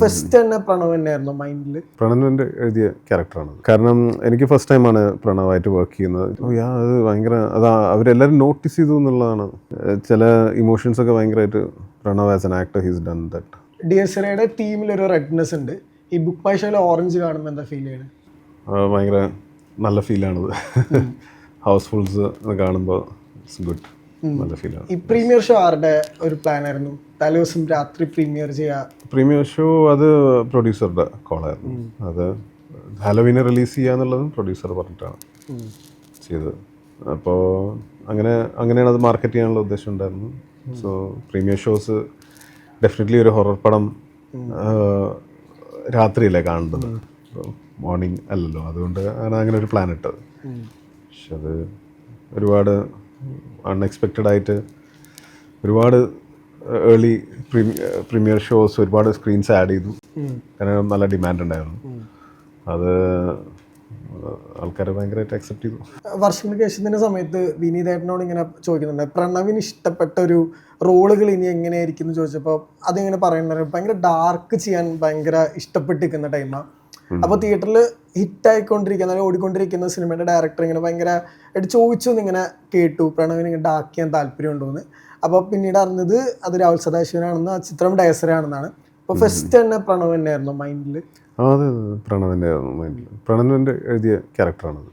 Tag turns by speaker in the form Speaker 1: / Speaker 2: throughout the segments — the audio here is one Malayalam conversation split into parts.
Speaker 1: ഫസ്റ്റ് തന്നെ പ്രണവ് തന്നെയായിരുന്നു മൈൻഡിൽ
Speaker 2: പ്രണവിന്റെ എഴുതിയ ക്യാരക്ടറാണ് കാരണം എനിക്ക് ഫസ്റ്റ് ടൈമാണ് പ്രണവായിട്ട് വർക്ക് ചെയ്യുന്നത്. യാ, അത് ഭയങ്കര അതാ അവരെല്ലാവരും നോട്ടീസ് ചെയ്തു എന്നുള്ളതാണ്. ചില ഇമോഷൻസ് ഒക്കെ ഭയങ്കരമായിട്ട് Pranav as an actor he's done that
Speaker 1: D S എയുടെ ടീമിൽ ഒരു റെഡ്നെസ് ഉണ്ട്. ഈ ബുക്ക് പാഷയിലെ ഓറഞ്ച് കാണുമ്പോൾ എന്താ ഫീൽ ചെയ്യണത്
Speaker 2: ഭയങ്കര നല്ല ഫീലാണത് ഹൗസ്ഫുൾസ് കാണുമ്പോൾ ഇറ്റ്സ് ഗുഡ് നല്ല ഫീലാണ്
Speaker 1: ഈ പ്രീമിയർ ഷോ ആരുടെ ഒരു പ്ലാൻ ആയിരുന്നു? തലേദിവസം രാത്രി പ്രീമിയർ ചെയ്യാ.
Speaker 2: പ്രീമിയർ ഷോ അത് പ്രൊഡ്യൂസറുടെ കോളായിരുന്നു അത് ഹാലോവീനെ റിലീസ് ചെയ്യാന്നുള്ളതും പ്രൊഡ്യൂസർ പറഞ്ഞിട്ടാണ് ചെയ്തത്. അപ്പോൾ അങ്ങനെ അങ്ങനെയാണ് അത് മാർക്കറ്റ് ചെയ്യാനുള്ള ഉദ്ദേശം ഉണ്ടായിരുന്നു സോ പ്രീമിയർ ഷോസ് ഡെഫിനറ്റ്ലി ഒരു ഹൊറർ പടം രാത്രിയല്ലേ കാണേണ്ടത് മോർണിംഗ് അല്ലല്ലോ. അതുകൊണ്ട് അങ്ങനെ ഒരു പ്ലാൻ ഇട്ടത്. പക്ഷെ അത് ഒരുപാട് അൺഎക്സ്പെക്റ്റഡ് ആയിട്ട് ഒരുപാട് ഏർലി പ്രീമിയർ ഷോസ് ഒരുപാട് സ്ക്രീൻസ് ആഡ് ചെയ്തു. കാരണം നല്ല ഡിമാൻഡ് ഉണ്ടായിരുന്നു. അത് ആൾക്കാർ ഭയങ്കരമായിട്ട് അക്സെപ്റ്റ് ചെയ്തു.
Speaker 1: വർഷങ്ങൾക്ക് ശേഷത്തിന്റെ സമയത്ത് വിനീതേട്ടനോട് ഇങ്ങനെ ചോദിക്കുന്നുണ്ട് പ്രണവിന് ഇഷ്ടപ്പെട്ട ഒരു റോളുകൾ ഇനി എങ്ങനെയായിരിക്കും എന്ന് ചോദിച്ചപ്പോൾ അതിങ്ങനെ പറയുന്നുണ്ടായിരുന്നു ഭയങ്കര ഡാർക്ക് ചെയ്യാൻ ഭയങ്കര ഇഷ്ടപ്പെട്ടിരിക്കുന്ന ടൈമാണ് അപ്പോൾ തിയേറ്ററിൽ ഹിറ്റ് ആയിക്കൊണ്ടിരിക്കുന്ന അല്ലെങ്കിൽ ഓടിക്കൊണ്ടിരിക്കുന്ന സിനിമയുടെ ഡയറക്ടർ ഇങ്ങനെ ഭയങ്കര ആയിട്ട് ചോദിച്ചു ഇങ്ങനെ കേട്ടു. പ്രണവിന് ഇങ്ങനെ ഡാർക്ക് ചെയ്യാൻ താല്പര്യമുണ്ടോ എന്ന് അപ്പോൾ പിന്നീട് അറിഞ്ഞത് അത് രാഹുൽ സദാശിവനാണെന്ന് ആ ചിത്രം ഡയസറാണെന്നാണ്. അപ്പോൾ ഫസ്റ്റ് തന്നെ പ്രണവ് തന്നെയായിരുന്നു മൈൻഡിൽ
Speaker 2: അതെ പ്രണവിന്റെ മൈൻഡിൽ പ്രണവിന്റെ എഴുതിയ ക്യാരക്ടറാണത്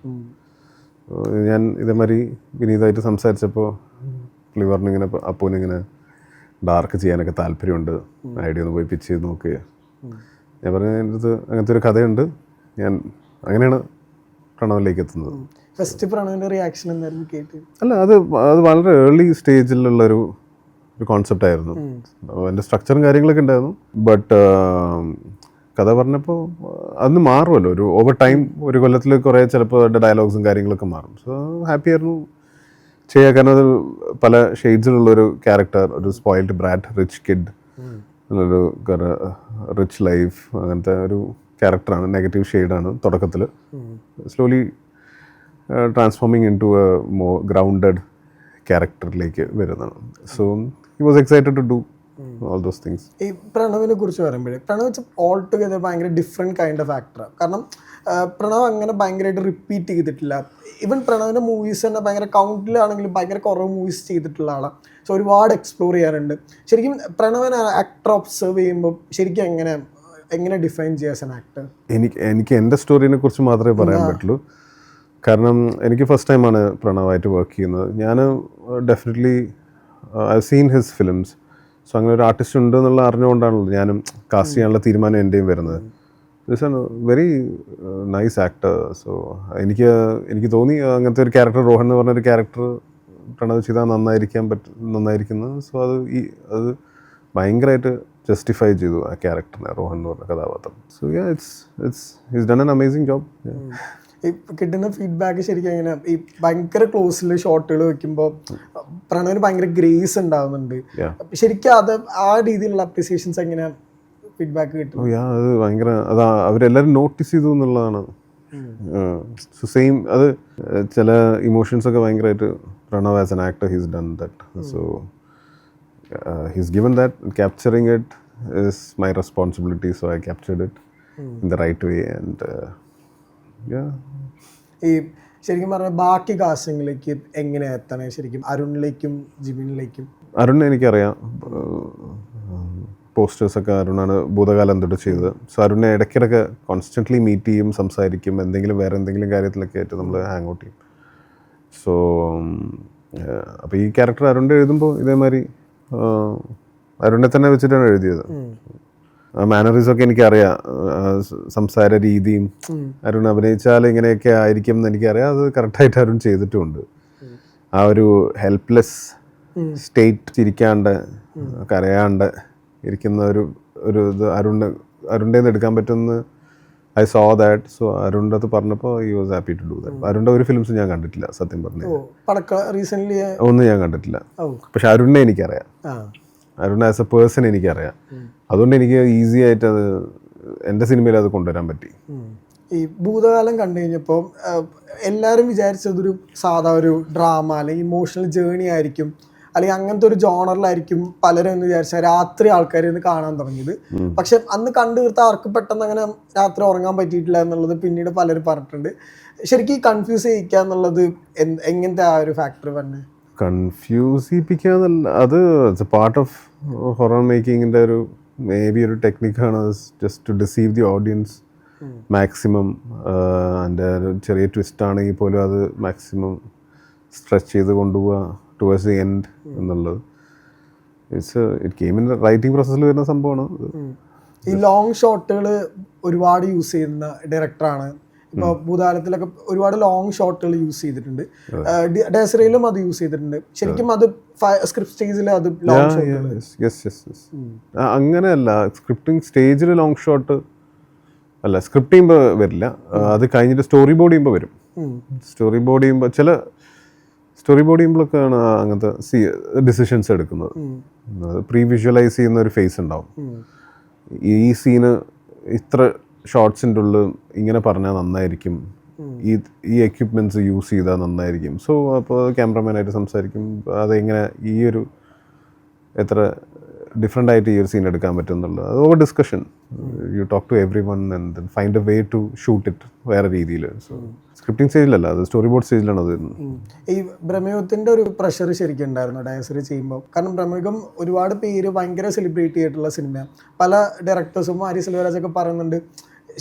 Speaker 2: ഞാൻ ഇതേമാതിരി വിനീതമായിട്ട് സംസാരിച്ചപ്പോൾ പുള്ളി പറഞ്ഞു ഇങ്ങനെ അപ്പോനിങ്ങനെ ഡാർക്ക് ചെയ്യാനൊക്കെ താല്പര്യമുണ്ട്. ഐഡിയ ഒന്ന് പോയി പിച്ച് ചെയ്ത് നോക്കുക ഞാൻ പറഞ്ഞു എന്റെ അടുത്ത് അങ്ങനത്തെ ഒരു കഥയുണ്ട്. ഞാൻ അങ്ങനെയാണ് പ്രണവിലേക്ക് എത്തുന്നത്.
Speaker 1: ഫസ്റ്റ് പ്രണവിന്റെ റിയാക്ഷൻ എന്തായിരുന്നു കേട്ട്?
Speaker 2: അല്ല അത് അത് വളരെ ഏർലി സ്റ്റേജിലുള്ളൊരു ഒരു കോൺസെപ്റ്റ് ആയിരുന്നു. അതിന്റെ സ്ട്രക്ചറും കാര്യങ്ങളൊക്കെ ഉണ്ടായിരുന്നു. ബട്ട് കഥ പറഞ്ഞപ്പോൾ അന്ന് മാറുമല്ലോ. ഒരു ഓവർ ടൈം ഒരു കൊല്ലത്തിൽ കുറേ ചിലപ്പോൾ അതിന്റെ ഡയലോഗ്സും കാര്യങ്ങളൊക്കെ മാറും. സോ ഹാപ്പി ആയിരുന്നു. ചെയ്യുക കാരണം അത് പല ഷെയ്ഡ്സിലുള്ള ഒരു ക്യാരക്ടർ ഒരു സ്പോയിൽഡ് ബ്രാഡ് റിച്ച് കിഡ് ഒരു റിച്ച് ലൈഫ് അങ്ങനത്തെ ഒരു ക്യാരക്ടറാണ് നെഗറ്റീവ് ഷെയ്ഡാണ് തുടക്കത്തിൽ slowly transforming into a more grounded ക്യാരക്ടറിലേക്ക് വരുന്നതാണ്. So he was excited to do all those things
Speaker 1: ഈ പ്രണവിനെ കുറിച്ച് പറയുമ്പോഴേ പ്രണവ് വെച്ച് ഓൾ ടുഗദർ ഭയങ്കര ഡിഫറെന്റ് കൈൻഡ് ഓഫ് ആക്ടറാണ് കാരണം പ്രണവ് അങ്ങനെ ഭയങ്കരമായിട്ട് റിപ്പീറ്റ് ചെയ്തിട്ടില്ല. ഈവൻ പ്രണവിന്റെ മൂവീസ് തന്നെ ഭയങ്കര കൗണ്ടിലാണെങ്കിലും ഭയങ്കര കുറവ് മൂവീസ് ചെയ്തിട്ടുള്ള ആളാണ് സോ ഒരുപാട് എക്സ്പ്ലോർ ചെയ്യാറുണ്ട് ശരിക്കും പ്രണവൻ ആക്ടർ ഒബ്സർവ് ചെയ്യുമ്പോൾ ശരിക്കും എങ്ങനെ എങ്ങനെ ഡിഫൈൻ ചെയ്യാസ് ആൻ ആക്ടർ
Speaker 2: എനിക്ക് എനിക്ക് എന്റെ സ്റ്റോറിനെ കുറിച്ച് മാത്രമേ പറയാൻ പറ്റുള്ളൂ. കാരണം എനിക്ക് ഫസ്റ്റ് ടൈമാണ് പ്രണവായിട്ട് വർക്ക് ചെയ്യുന്നത്. ഞാൻ definitely I seen his films so അങ്ങനെ ഒരു ആർട്ടിസ്റ്റ് ഉണ്ട് എന്നുള്ള അറിഞ്ഞുകൊണ്ടാണല്ലോ ഞാനും കാസ്റ്റ് ചെയ്യാനുള്ള തീരുമാനം എന്റെയും വരുന്നത്. This an very nice actor so എനിക്ക് എനിക്ക് തോന്നി അങ്ങനത്തെ ഒരു ക്യാരക്ടർ റോഹൻ എന്ന് പറഞ്ഞ ഒരു ക്യാരക്ടർ പ്രണവ് ചെയ്താൽ നന്നായിരിക്കാൻ പറ്റും നന്നായിരിക്കുന്നത് സോ അത് ഈ അത് ഭയങ്കരമായിട്ട് ജസ്റ്റിഫൈ ചെയ്തു ആ ക്യാരക്ടറിനെ റോഹൻ എന്ന് പറഞ്ഞ കഥാപാത്രം. So yeah it's it's he's done an amazing job
Speaker 1: ഈ കിട്ടുന്ന ഫീഡ്ബാക്ക് ശരിക്കും എങ്ങനെ? ഈ ഭയങ്കര ക്ലോസിൽ ഷോട്ടുകൾ വെക്കുമ്പോൾ പ്രണവിന് ഭയങ്കര ഗ്രേസ് ഉണ്ടാവുന്നുണ്ട്. ശരിക്കും അത് ആ രീതിയിലുള്ള അപ്രിസിയേഷൻസ് എങ്ങനെ ഫീഡ്ബാക്ക് കിട്ടും
Speaker 2: യാ അത് ഭയങ്കര അതാ അവരെല്ലാവരും നോട്ടീസ് ചെയ്തു എന്നുള്ളതാണ്. സെയിം അത് ചില ഇമോഷൻസ് ഒക്കെ ഭയങ്കരമായിട്ട് Pranav done that. Mm. So uh, he's given that. Capturing it is my responsibility, so I captured it mm. in the right way. And uh, yeah.
Speaker 1: ഈ ശരിക്കും പറഞ്ഞാൽ ബാക്കി കാസ്റ്റിംഗിലേക്ക് എങ്ങനെ എത്തണേ ശരിക്കും അരുണിലേക്കും ജിമിനിലേക്കും
Speaker 2: അരുൺ എനിക്കറിയാം പോസ്റ്റേഴ്സൊക്കെ അരുണാണ് ഭൂതകാലം തൊട്ട് ചെയ്തത് സോ അരുണിനെ ഇടയ്ക്കിടയ്ക്ക് കോൺസ്റ്റന്റ്ലി മീറ്റ് ചെയ്യും സംസാരിക്കും എന്തെങ്കിലും വേറെ എന്തെങ്കിലും കാര്യത്തിലൊക്കെ ആയിട്ട് നമ്മൾ ഹാങ് ഔട്ട് ചെയ്യും സോ അപ്പോൾ ഈ ക്യാരക്ടർ അരുൺ എഴുതുമ്പോൾ ഇതേമാതിരി അരുണിനെ തന്നെ വെച്ചിട്ടാണ് എഴുതിയത്. മാനറീസ് ഒക്കെ എനിക്കറിയാം. സംസാര രീതിയും അരുൺ അഭിനയിച്ചാൽ ഇങ്ങനെയൊക്കെ ആയിരിക്കും എന്ന് എനിക്കറിയാം. അത് കറക്റ്റായിട്ട് അരുൺ ചെയ്തിട്ടുമുണ്ട് ആ ഒരു ഹെൽപ്ലെസ് സ്റ്റേറ്റ് ചിരിക്കാണ്ട് കരയാണ്ട് ഇരിക്കുന്ന ഒരു ഒരു ഇത് അരുണ് അരുണിന്റെ എടുക്കാൻ പറ്റുമെന്ന് ഐ സോ ദാറ്റ് സോ അരുണിന്റെ അത് പറഞ്ഞപ്പോൾ he was happy to do that അരുണിന്റെ ഒരു ഫിലിംസ് ഞാൻ കണ്ടിട്ടില്ല സത്യം പറഞ്ഞു
Speaker 1: റീസെന്റ്ലി
Speaker 2: ഒന്നും ഞാൻ കണ്ടിട്ടില്ല. പക്ഷെ അരുണിനെ എനിക്കറിയാം. അരുൺ ആസ് എ പേഴ്സൺ എനിക്കറിയാം. അതുകൊണ്ട് എനിക്ക് ഈസി ആയിട്ട് അത് എന്റെ സിനിമയിൽ അത് കൊണ്ടുവരാൻ പറ്റി.
Speaker 1: ഈ ഭൂതകാലം കണ്ടു കഴിഞ്ഞപ്പോൾ എല്ലാവരും വിചാരിച്ചതൊരു സാധാ ഒരു ഡ്രാമ അല്ലെങ്കിൽ ഇമോഷണൽ ജേണി ആയിരിക്കും. അല്ലെങ്കിൽ അങ്ങനത്തെ ഒരു ജോണറിലായിരിക്കും പലരും എന്ന് വിചാരിച്ചാൽ രാത്രി ആൾക്കാർ ഇന്ന് കാണാൻ തുടങ്ങിയത്. പക്ഷെ അന്ന് കണ്ടു തീർത്ത ആർക്ക് പെട്ടെന്ന് അങ്ങനെ രാത്രി ഉറങ്ങാൻ പറ്റിയിട്ടില്ല എന്നുള്ളത് പിന്നീട് പലരും പറഞ്ഞിട്ടുണ്ട്. ശരിക്കും ഈ കൺഫ്യൂസ് ചെയ്യിക്കുക എന്നുള്ളത് എങ്ങനത്തെ ആ ഒരു ഫാക്ടർ തന്നെ
Speaker 2: കൺഫ്യൂസ് അത് പാർട്ട് ഓഫ് ഹൊറർ മേക്കിങ്ങിന്റെ ഒരു മേ ബി ഒരു ടെക്നിക്കാണ് just to deceive the audience maximum അതിന്റെ ചെറിയ ട്വിസ്റ്റ് ആണെങ്കിൽ പോലും അത് മാക്സിമം സ്ട്രെച്ച് ചെയ്ത് കൊണ്ടുപോവുക. ടുവേഴ്സ് ദി എൻഡ് എന്നുള്ളത്. It's it game in writing പ്രോസസ്സിൽ വരുന്ന സംഭവമാണ്
Speaker 1: ഈ ലോങ് ഷോട്ടുകൾ ഒരുപാട് യൂസ് ചെയ്യുന്ന ഡയറക്ടറാണ് ഇപ്പൊ ഭൂതാലത്തിലൊക്കെ ഒരുപാട് ലോങ് ഷോട്ടുകൾ യൂസ് ചെയ്തിട്ടുണ്ട്. ഡേസറയിലും അത് യൂസ് ചെയ്തിട്ടുണ്ട്. ശരിക്കും അത് സ്ക്രിപ്റ്റ് സ്റ്റേജിൽ അത്
Speaker 2: അങ്ങനെയല്ല. സ്ക്രിപ്റ്റിംഗ് സ്റ്റേജിൽ ലോങ് ഷോട്ട് അല്ല സ്ക്രിപ്റ്റ് ചെയ്യുമ്പോൾ വരില്ല. അത് കഴിഞ്ഞിട്ട് സ്റ്റോറി ബോർഡ് ചെയ്യുമ്പോൾ വരും. സ്റ്റോറി ബോർഡ് ചെയ്യുമ്പോൾ ചില സ്റ്റോറി ബോർഡ് ചെയ്യുമ്പോഴൊക്കെയാണ് അങ്ങനത്തെ സി ഡിസിഷൻസ് എടുക്കുന്നത്. പ്രീ വിഷ്വലൈസ് ചെയ്യുന്ന ഒരു ഫേസ് ഉണ്ടാവും. ഈ സീന് ഇത്ര ഷോർട്സിന്റെ ഉള്ളിൽ ഇങ്ങനെ പറഞ്ഞാൽ നന്നായിരിക്കും. ഈ ഈ എക്യുപ്മെന്റ്സ് യൂസ് ചെയ്താൽ നന്നായിരിക്കും. സോ അപ്പോൾ ക്യാമറമാനായിട്ട് സംസാരിക്കും. അതെങ്ങനെ ഈ ഒരു എത്ര ഡിഫറെന്റ് ആയിട്ട് ഈ ഒരു സീൻ എടുക്കാൻ പറ്റും എന്നുള്ളത് അത് over discussion you talk to every one and find a way to shoot it വേറെ രീതിയിൽ. സോ സ്ക്രിപ്റ്റിംഗ് സ്റ്റേജിലല്ല അത് സ്റ്റോറി ബോർഡ് സ്റ്റേജിലാണ് അത്
Speaker 1: ഈ ബ്രഹ്മയുഗത്തിന്റെ ഒരു പ്രഷർ ശരിക്കും ഉണ്ടായിരുന്നു ഡയസർ ചെയ്യുമ്പോൾ കാരണം ബ്രഹ്മയുഗം ഒരുപാട് പേര് ഭയങ്കര സെലിബ്രേറ്റ് ചെയ്തിട്ടുള്ള സിനിമ പല ഡയറക്ടേഴ്സും ആര്യ സെൽവരാജ് ഒക്കെ പറയുന്നുണ്ട്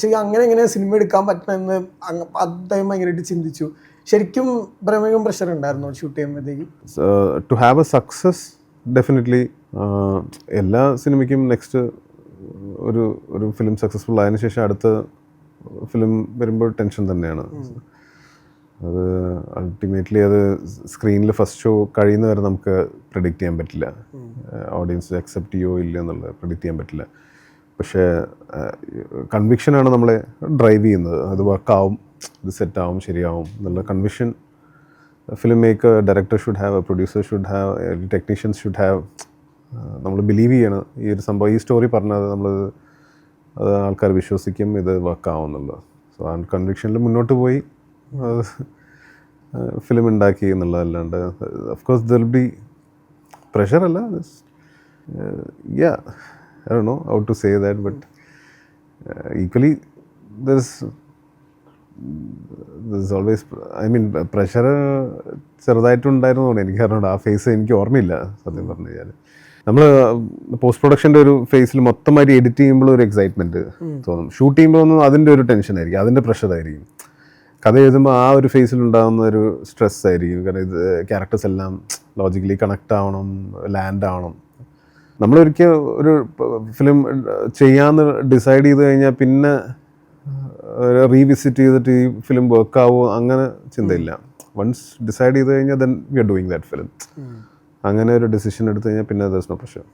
Speaker 1: ശരി അങ്ങനെ എങ്ങനെ സിനിമ എടുക്കാൻ പറ്റണമെന്ന് അദ്ദേഹം ഭയങ്കരമായിട്ട് ചിന്തിച്ചു. ശരിക്കും ബ്രഹ്മയുഗം പ്രഷർ ഉണ്ടായിരുന്നു ഷൂട്ട് ചെയ്യുമ്പോഴത്തേക്ക്?
Speaker 2: To have a success definitely എല്ലാ സിനിമയ്ക്കും നെക്സ്റ്റ് ഒരു ഒരു ഫിലിം സക്സസ്ഫുൾ ആയതിനു ശേഷം അടുത്ത ഫിലിം വരുമ്പോൾ ടെൻഷൻ തന്നെയാണ്. അത് അൾട്ടിമേറ്റ്ലി അത് സ്ക്രീനിൽ ഫസ്റ്റ് ഷോ കഴിയുന്നവരെ നമുക്ക് പ്രിഡിക്റ്റ് ചെയ്യാൻ പറ്റില്ല. ഓഡിയൻസ് അക്സെപ്റ്റ് ചെയ്യോ ഇല്ല എന്നുള്ളത് പ്രിഡിക്റ്റ് ചെയ്യാൻ പറ്റില്ല. പക്ഷേ കൺവിക്ഷനാണ് നമ്മളെ ഡ്രൈവ് ചെയ്യുന്നത്. അത് വർക്കാവും ഇത് സെറ്റാവും ശരിയാവും എന്നുള്ള conviction film maker director should have producer should have technicians should have നമ്മൾ ബിലീവ് ചെയ്യണം. ഈ ഒരു സംഭവം ഈ സ്റ്റോറി പറഞ്ഞാൽ നമ്മൾ അത് ആൾക്കാർ വിശ്വസിക്കും ഇത് വർക്ക് എന്നുള്ളത് സോ ആ കൺവിക്ഷനിൽ മുന്നോട്ട് പോയി ഫിലിം ഉണ്ടാക്കി എന്നുള്ളതല്ലാണ്ട് of course Dil be pressure അല്ല yeah I Dr know to say that but equally this this always I mean pressure ചെറുതായിട്ടുണ്ടായിരുന്നു എനിക്ക് കാരണം ആ ഫേസ് എനിക്ക് ഓർമ്മയില്ല സത്യം പറഞ്ഞു കഴിഞ്ഞാൽ നമ്മൾ പോസ്റ്റ് പ്രൊഡക്ഷന്റെ ഒരു ഫേസിൽ മൊത്തമായിട്ട് എഡിറ്റ് ചെയ്യുമ്പോൾ ഒരു എക്സൈറ്റ്മെന്റ് തോന്നും. ഷൂട്ട് ചെയ്യുമ്പോൾ ഒന്നും അതിന്റെ ഒരു ടെൻഷൻ ആയിരിക്കും. അതിന്റെ പ്രഷർ ആയിരിക്കും. കഥ എഴുതുമ്പോൾ ആ ഒരു ഫേസിൽ ഉണ്ടാകുന്ന ഒരു സ്ട്രെസ് ആയിരിക്കും. കാരണം ഇത് ക്യാരക്ടേഴ്സ് എല്ലാം ലോജിക്കലി കണക്ട് ആവണം ലാൻഡ് ആവണം. നമ്മളൊരിക്കൽ ഒരു ഫിലിം ചെയ്യാമെന്ന് ഡിസൈഡ് ചെയ്ത് കഴിഞ്ഞാൽ പിന്നെ റീവിസിറ്റ് ചെയ്തിട്ട് ഈ ഫിലിം വർക്ക് ആവുമോ അങ്ങനെ ചിന്തയില്ല. വൺസ് ഡിസൈഡ് ചെയ്ത് കഴിഞ്ഞാൽ then we are doing that film അങ്ങനെ ഒരു ഡിസിഷൻ എടുത്തു കഴിഞ്ഞാൽ പിന്നെ ദസ് നോ പ്രഷർ